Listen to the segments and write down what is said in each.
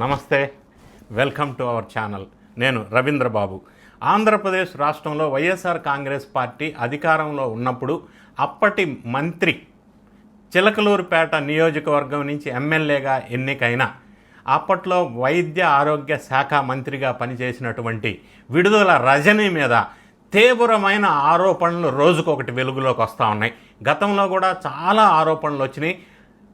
నమస్తే. Welcome to our channel నేను రవీంద్రబాబు ఆంధ్రప్రదేశ్ రాష్ట్రంలో వైఎస్ఆర్ కాంగ్రెస్ పార్టీ అధికారంలో ఉన్నప్పుడు అప్పటి మంత్రి చిలకలూరుపేట నియోజకవర్గం నుంచి ఎమ్మెల్యేగా ఎన్నికైన అప్పట్లో వైద్య ఆరోగ్య శాఖ మంత్రిగా పనిచేసినటువంటి విడుదల రజనీ మీద తీవ్రమైన ఆరోపణలు రోజుకొకటి వెలుగులోకి వస్తూ ఉన్నాయి. గతంలో కూడా చాలా ఆరోపణలు వచ్చినాయి.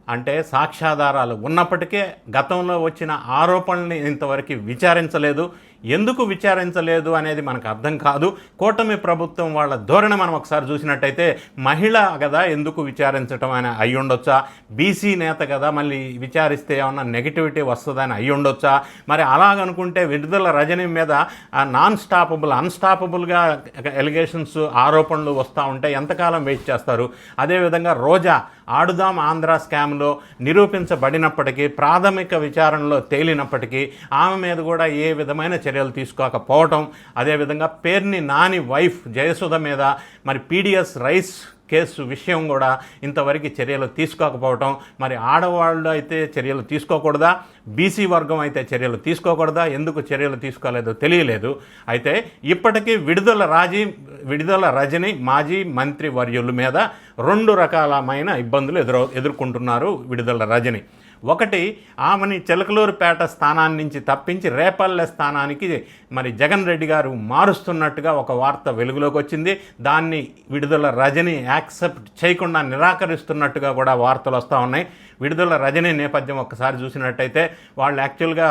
అంటే సాక్ష్యాధారాలు ఉన్నప్పటికీ గతంలో వచ్చిన ఆరోపణల్ని ఇంతవరకు విచారించలేదు. ఎందుకు విచారించలేదు అనేది మనకు అర్థం కాదు. కూటమి ప్రభుత్వం వాళ్ళ ధోరణి మనం ఒకసారి చూసినట్టయితే మహిళ కదా ఎందుకు విచారించడం అని అయి ఉండొచ్చా? బీసీ నేత కదా మళ్ళీ విచారిస్తే ఏమన్నా నెగిటివిటీ వస్తుందని అయి ఉండొచ్చా? మరి అలాగనుకుంటే విడుదల రజనీ మీద నాన్ స్టాపబుల్ అన్స్టాపబుల్గా ఎలిగేషన్స్ ఆరోపణలు వస్తూ ఉంటే ఎంతకాలం వెయిట్ చేస్తారు? అదేవిధంగా రోజా ఆడుదాం ఆంధ్ర స్కామ్లో నిరూపించబడినప్పటికీ ప్రాథమిక విచారణలో తేలినప్పటికీ ఆమె మీద కూడా ఏ విధమైన చర్యలు తీసుకోకపోవటం అదేవిధంగా పేర్ని నాని వైఫ్ జయసుధ మీద మరి పీడిఎస్ రైస్ కేసు విషయం కూడా ఇంతవరకు చర్యలు తీసుకోకపోవటం మరి ఆడవాళ్ళు అయితే చర్యలు తీసుకోకూడదా? బీసీ వర్గం అయితే చర్యలు తీసుకోకూడదా? ఎందుకు చర్యలు తీసుకోలేదో తెలియలేదు. అయితే ఇప్పటికీ విడుదల రాజీ విడుదల రజని మాజీ మంత్రి వర్యుల మీద రెండు రకాలమైన ఇబ్బందులు ఎదురు ఎదుర్కొంటున్నారు విడుదల రజని. ఒకటి ఆమెని చిలకలూరుపేట స్థానాన్ని నుంచి తప్పించి రేపల్లె స్థానానికి మరి జగన్ రెడ్డి గారు మారుస్తున్నట్టుగా ఒక వార్త వెలుగులోకి వచ్చింది. దాన్ని విడుదల రజని యాక్సెప్ట్ చేయకుండా నిరాకరిస్తున్నట్టుగా కూడా వార్తలు వస్తూ ఉన్నాయి. విడుదల రజనీ నేపథ్యం ఒక్కసారి చూసినట్టయితే వాళ్ళు యాక్చువల్గా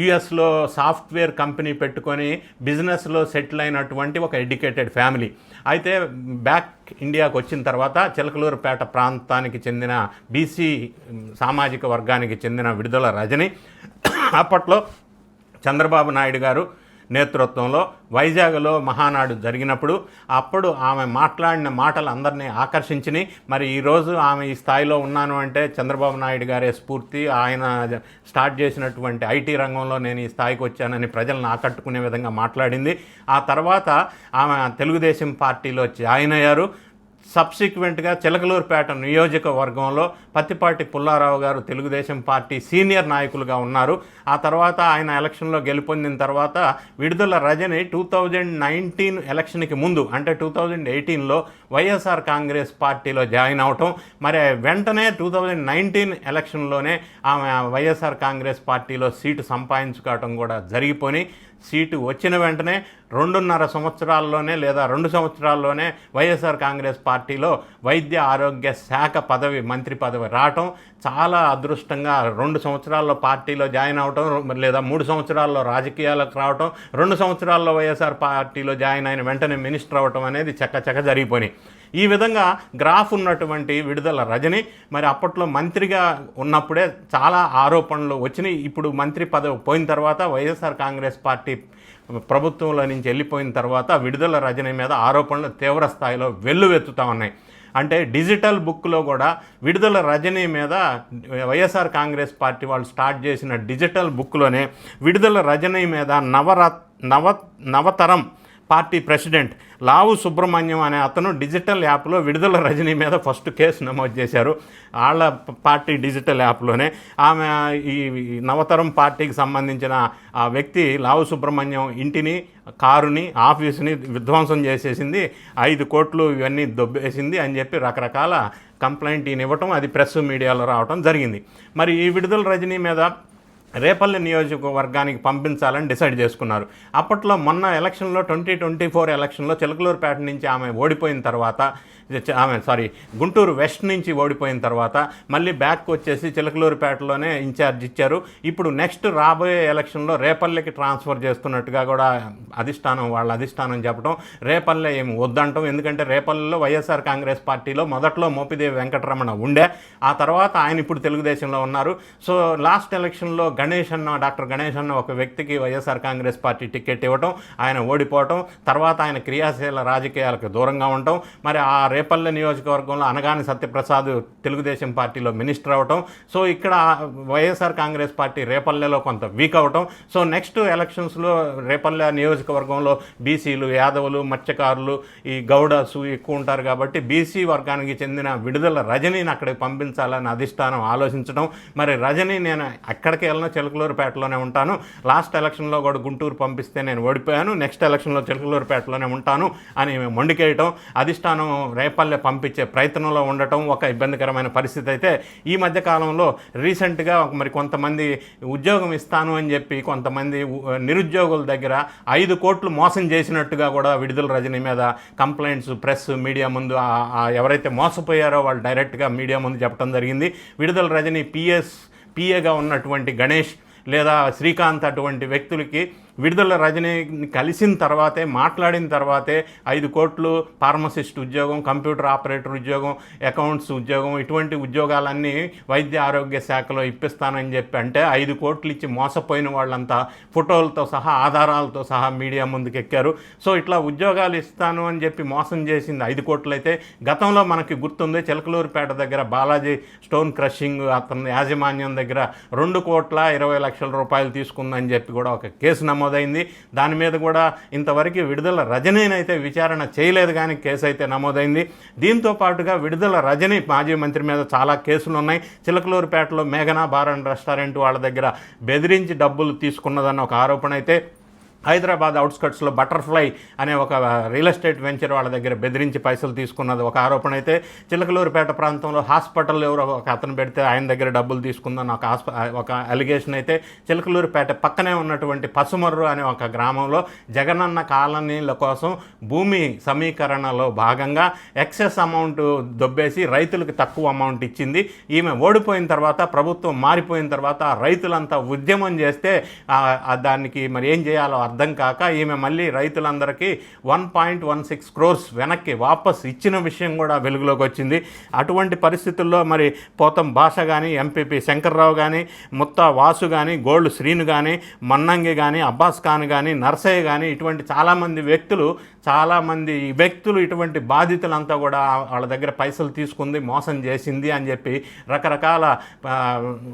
యుఎస్లో సాఫ్ట్వేర్ కంపెనీ పెట్టుకొని బిజినెస్లో సెటిల్ అయినటువంటి ఒక ఎడ్యుకేటెడ్ ఫ్యామిలీ. అయితే బ్యాక్ ఇండియాకు వచ్చిన తర్వాత చిలకలూరుపేట ప్రాంతానికి చెందిన బీసీ సామాజిక వర్గానికి చెందిన విడుదల రజని. అప్పట్లో చంద్రబాబు నాయుడు గారు నేతృత్వంలో వైజాగ్లో మహానాడు జరిగినప్పుడు అప్పుడు ఆమె మాట్లాడిన మాటలు అందరినీ ఆకర్షించినాయి మరి ఈరోజు ఆమె ఈ స్థాయిలో ఉన్నాను అంటే చంద్రబాబు నాయుడు గారే స్ఫూర్తి. ఆయన స్టార్ట్ చేసినటువంటి ఐటీ రంగంలో నేను ఈ స్థాయికి వచ్చానని ప్రజలను ఆకట్టుకునే విధంగా మాట్లాడింది. ఆ తర్వాత ఆమె తెలుగుదేశం పార్టీలో జాయిన్ అయ్యారు. సబ్సిక్వెంట్గా చిలకలూరుపేట నియోజకవర్గంలో పత్తిపాటి పుల్లారావు గారు తెలుగుదేశం పార్టీ సీనియర్ నాయకులుగా ఉన్నారు. ఆ తర్వాత ఆయన ఎలక్షన్లో గెలుపొందిన తర్వాత విడుదల రజని టూ థౌజండ్ నైన్టీన్ ఎలక్షన్కి ముందు అంటే టూ థౌజండ్ ఎయిటీన్లో వైఎస్ఆర్ కాంగ్రెస్ పార్టీలో జాయిన్ అవటం. మరి వెంటనే టూ థౌజండ్ నైన్టీన్ ఎలక్షన్లోనే ఆమె వైఎస్ఆర్ కాంగ్రెస్ పార్టీలో సీటు సంపాదించుకోవటం కూడా జరిగిపోయి సీటు వచ్చిన వెంటనే రెండున్నర సంవత్సరాల్లోనే లేదా రెండు సంవత్సరాల్లోనే వైఎస్ఆర్ కాంగ్రెస్ పార్టీలో వైద్య ఆరోగ్య శాఖ పదవి మంత్రి పదవి రావటం. చాలా అదృష్టంగా రెండు సంవత్సరాల్లో పార్టీలో జాయిన్ అవటం లేదా మూడు సంవత్సరాల్లో రాజకీయాలకు రావటం రెండు సంవత్సరాల్లో వైఎస్ఆర్ పార్టీలో జాయిన్ అయిన వెంటనే మినిస్టర్ అవటం అనేది చక్కచక్క జరిగిపోయినాయి. ఈ విధంగా గ్రాఫ్ ఉన్నటువంటి విడుదల రజని మరి అప్పట్లో మంత్రిగా ఉన్నప్పుడే చాలా ఆరోపణలు వచ్చినాయి. ఇప్పుడు మంత్రి పదవి పోయిన తర్వాత వైఎస్ఆర్ కాంగ్రెస్ పార్టీ ప్రభుత్వంలో నుంచి వెళ్ళిపోయిన తర్వాత విడుదల రజని మీద ఆరోపణలు తీవ్ర స్థాయిలో వెల్లువెత్తుతా ఉన్నాయి. అంటే డిజిటల్ బుక్లో కూడా విడుదల రజనీ మీద వైఎస్ఆర్ కాంగ్రెస్ పార్టీ వాళ్ళు స్టార్ట్ చేసిన డిజిటల్ బుక్లోనే విడుదల రజనీ మీద నవరత్ నవ నవతరం పార్టీ ప్రెసిడెంట్ లావు సుబ్రహ్మణ్యం అనే అతను డిజిటల్ యాప్లో విడుదల రజనీ మీద ఫస్ట్ కేసు నమోదు చేశారు. వాళ్ళ పార్టీ డిజిటల్ యాప్లోనే. ఆమె ఈ నవతరం పార్టీకి సంబంధించిన ఆ వ్యక్తి లావు సుబ్రహ్మణ్యం ఇంటిని కారుని ఆఫీసుని విధ్వంసం చేసేసింది. ఐదు కోట్లు ఇవన్నీ దొబ్బేసింది అని చెప్పి రకరకాల కంప్లైంట్ ఈయన ఇవ్వటం అది ప్రెస్ మీడియాలో రావటం జరిగింది. మరి ఈ విడుదల రజనీ మీద రేపల్లి నియోజకవర్గానికి పంపించాలని డిసైడ్ చేసుకున్నారు. అప్పట్లో మొన్న ఎలక్షన్లో ట్వంటీ ట్వంటీ ఫోర్ ఎలక్షన్లో చిలకలూరుపేట నుంచి ఆమె ఓడిపోయిన తర్వాత ఆమె సారీ గుంటూరు వెస్ట్ నుంచి ఓడిపోయిన తర్వాత మళ్ళీ బ్యాక్ వచ్చేసి చిలకలూరుపేటలోనే ఇన్ఛార్జ్ ఇచ్చారు. ఇప్పుడు నెక్స్ట్ రాబోయే ఎలక్షన్లో రేపల్లెకి ట్రాన్స్ఫర్ చేస్తున్నట్టుగా కూడా అధిష్టానం వాళ్ళ అధిష్టానం చెప్పడం రేపల్లె ఏమి వద్దంటాం. ఎందుకంటే రేపల్లెలో వైఎస్ఆర్ కాంగ్రెస్ పార్టీలో మొదట్లో మోపిదేవి వెంకటరమణ ఉండే. ఆ తర్వాత ఆయన ఇప్పుడు తెలుగుదేశంలో ఉన్నారు. సో లాస్ట్ ఎలక్షన్లో గణేష్ అన్న డాక్టర్ గణేష్ అన్న ఒక వ్యక్తికి వైఎస్ఆర్ కాంగ్రెస్ పార్టీ టికెట్ ఇవ్వటం ఆయన ఓడిపోవటం తర్వాత ఆయన క్రియాశీల రాజకీయాలకు దూరంగా ఉండటం మరి ఆ రేపల్లె నియోజకవర్గంలో అనగాని సత్యప్రసాద్ తెలుగుదేశం పార్టీలో మినిస్టర్ అవటం సో ఇక్కడ వైఎస్ఆర్ కాంగ్రెస్ పార్టీ రేపల్లెలో కొంత వీక్ అవటం. సో నెక్స్ట్ ఎలక్షన్స్లో రేపల్లె నియోజకవర్గంలో బీసీలు యాదవులు మత్స్యకారులు ఈ గౌడసు ఎక్కువ ఉంటారు కాబట్టి బీసీ వర్గానికి చెందిన విడుదల రజనీని అక్కడికి పంపించాలని అధిష్టానం ఆలోచించడం మరి రజనీ నేను అక్కడికి వెళ్ళిన చిలకలూరుపేటలోనే ఉంటాను. లాస్ట్ ఎలక్షన్లో కూడా గుంటూరు పంపిస్తే నేను ఓడిపోయాను. నెక్స్ట్ ఎలక్షన్లో చిలకలూరుపేటలోనే ఉంటాను అని మొండికేయటం అధిష్టానం రేపల్లె పంపించే ప్రయత్నంలో ఉండటం ఒక ఇబ్బందికరమైన పరిస్థితి అయితే ఈ మధ్య కాలంలో రీసెంట్గా మరి కొంతమంది ఉద్యోగం ఇస్తాను అని చెప్పి కొంతమంది నిరుద్యోగుల దగ్గర ఐదు కోట్లు మోసం చేసినట్టుగా కూడా విడుదల రజనీ మీద కంప్లైంట్స్ ప్రెస్ మీడియా ముందు ఎవరైతే మోసపోయారో వాళ్ళు డైరెక్ట్గా మీడియా ముందు చెప్పడం జరిగింది. విడుదల రజనీ పిఎస్ పిఏగా ఉన్నటువంటి గణేష్ లేదా శ్రీకాంత్ అటువంటి వ్యక్తులకి విడుదల రజనీని కలిసిన తర్వాతే మాట్లాడిన తర్వాతే ఐదు కోట్లు ఫార్మసిస్ట్ ఉద్యోగం కంప్యూటర్ ఆపరేటర్ ఉద్యోగం అకౌంట్స్ ఉద్యోగం ఇటువంటి ఉద్యోగాలన్నీ వైద్య ఆరోగ్య శాఖలో ఇప్పిస్తానని చెప్పి అంటే ఐదు కోట్లు ఇచ్చి మోసపోయిన వాళ్ళంతా ఫోటోలతో సహా ఆధారాలతో సహా మీడియా ముందుకెక్కారు. సో ఇట్లా ఉద్యోగాలు ఇస్తాను అని చెప్పి మోసం చేసింది ఐదు కోట్లు అయితే గతంలో మనకి గుర్తుంది చిలకలూరుపేట దగ్గర బాలాజీ స్టోన్ క్రషింగ్ అతని యాజమాన్యం దగ్గర రెండు కోట్ల ఇరవై లక్షల రూపాయలు తీసుకుందని చెప్పి కూడా ఒక కేసు నమోదు నమోదైంది. దాని మీద కూడా ఇంతవరకు విడుదల రజనీనైతే విచారణ చేయలేదు కానీ కేసు అయితే నమోదైంది. దీంతో పాటుగా విడుదల రజనీ మాజీ మంత్రి మీద చాలా కేసులు ఉన్నాయి చిలకలూరుపేటలో మేఘనా బార్ అండ్ రెస్టారెంట్ వాళ్ళ దగ్గర బెదిరించి డబ్బులు తీసుకున్నదన్న ఒక ఆరోపణ అయితే హైదరాబాద్ అవుట్స్కట్స్లో బటర్ఫ్లై అనే ఒక రియల్ ఎస్టేట్ వెంచర్ వాళ్ళ దగ్గర బెదిరించి పైసలు తీసుకున్నది ఒక ఆరోపణ అయితే చిలకలూరుపేట ప్రాంతంలో హాస్పిటల్ ఎవరో ఒక అతను పెడితే ఆయన దగ్గర డబ్బులు తీసుకుందని ఒక హాస్ప ఒక అలిగేషన్ అయితే చిలకలూరుపేట పక్కనే ఉన్నటువంటి పసుమర్రు అనే ఒక గ్రామంలో జగనన్న కాలనీల కోసం భూమి సమీకరణలో భాగంగా ఎక్సెస్ అమౌంట్ దొబ్బేసి రైతులకు తక్కువ అమౌంట్ ఇచ్చింది. ఈమె ఓడిపోయిన తర్వాత ప్రభుత్వం మారిపోయిన తర్వాత రైతులంతా ఉద్యమం చేస్తే దానికి మరి ఏం చేయాలో అర్థం కాక ఈమె మళ్ళీ రైతులందరికీ one point one six crores వెనక్కి వాపస్ ఇచ్చిన విషయం కూడా వెలుగులోకి వచ్చింది. అటువంటి పరిస్థితుల్లో మరి పోతం భాష కానీ ఎంపీపీ శంకర్రావు కానీ ముత్తా వాసు కానీ గోల్డ్ శ్రీను కానీ మన్నంగి కానీ అబ్బాస్ ఖాన్ కానీ నర్సయ్య కానీ ఇటువంటి చాలామంది వ్యక్తులు చాలామంది వ్యక్తులు ఇటువంటి బాధితులంతా కూడా వాళ్ళ దగ్గర పైసలు తీసుకుంది మోసం చేసింది అని చెప్పి రకరకాల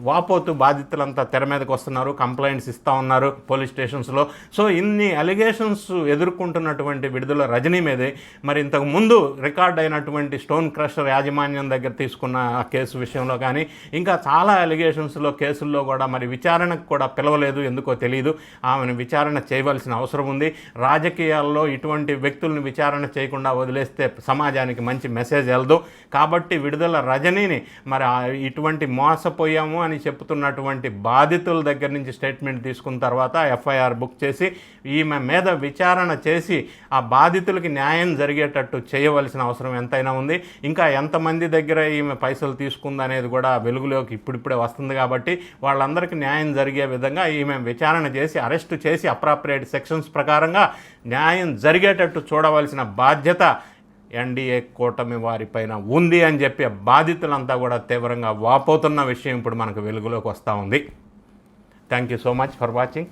వాపోతు బాధితులంతా తెర మీదకి వస్తున్నారు కంప్లైంట్స్ ఇస్తూ ఉన్నారు పోలీస్ స్టేషన్స్లో. సో ఇన్ని అలిగేషన్స్ ఎదుర్కొంటున్నటువంటి విడుదల రజనీ మీదే. మరి ఇంతకు ముందు రికార్డ్ అయినటువంటి స్టోన్ క్రషర్ యాజమాన్యం దగ్గర తీసుకున్న ఆ కేసు విషయంలో కానీ ఇంకా చాలా అలిగేషన్స్లో కేసుల్లో కూడా మరి విచారణకు కూడా పిలవలేదు ఎందుకో తెలియదు ఆమెను విచారణ చేయవలసిన అవసరం ఉంది. రాజకీయాల్లో ఇటువంటి వ్యక్తులను విచారణ చేయకుండా వదిలేస్తే సమాజానికి మంచి మెసేజ్ వెళ్దు. కాబట్టి విడుదల రజనీని మరి ఇటువంటి మోసపోయాము అని చెప్తున్నటువంటి బాధితుల దగ్గర నుంచి స్టేట్మెంట్ తీసుకున్న తర్వాత ఎఫ్ఐఆర్ బుక్ చేసి ఈమె మీద విచారణ చేసి ఆ బాధితులకి న్యాయం జరిగేటట్టు చేయవలసిన అవసరం ఎంతైనా ఉంది. ఇంకా ఎంతమంది దగ్గర ఈమె పైసలు తీసుకుందనేది కూడా వెలుగులోకి ఇప్పుడిప్పుడే వస్తుంది కాబట్టి వాళ్ళందరికీ న్యాయం జరిగే విధంగా ఈమె విచారణ చేసి అరెస్ట్ చేసి అప్రాప్రియేట్ సెక్షన్స్ ప్రకారంగా న్యాయం జరిగేటట్టు చూడవలసిన బాధ్యత ఎన్డీఏ కూటమి వారిపైన ఉంది అని చెప్పి బాధితులంతా కూడా తీవ్రంగా వాపోతున్న విషయం ఇప్పుడు మనకు వెలుగులోకి వస్తూ ఉంది. Thank you so much for watching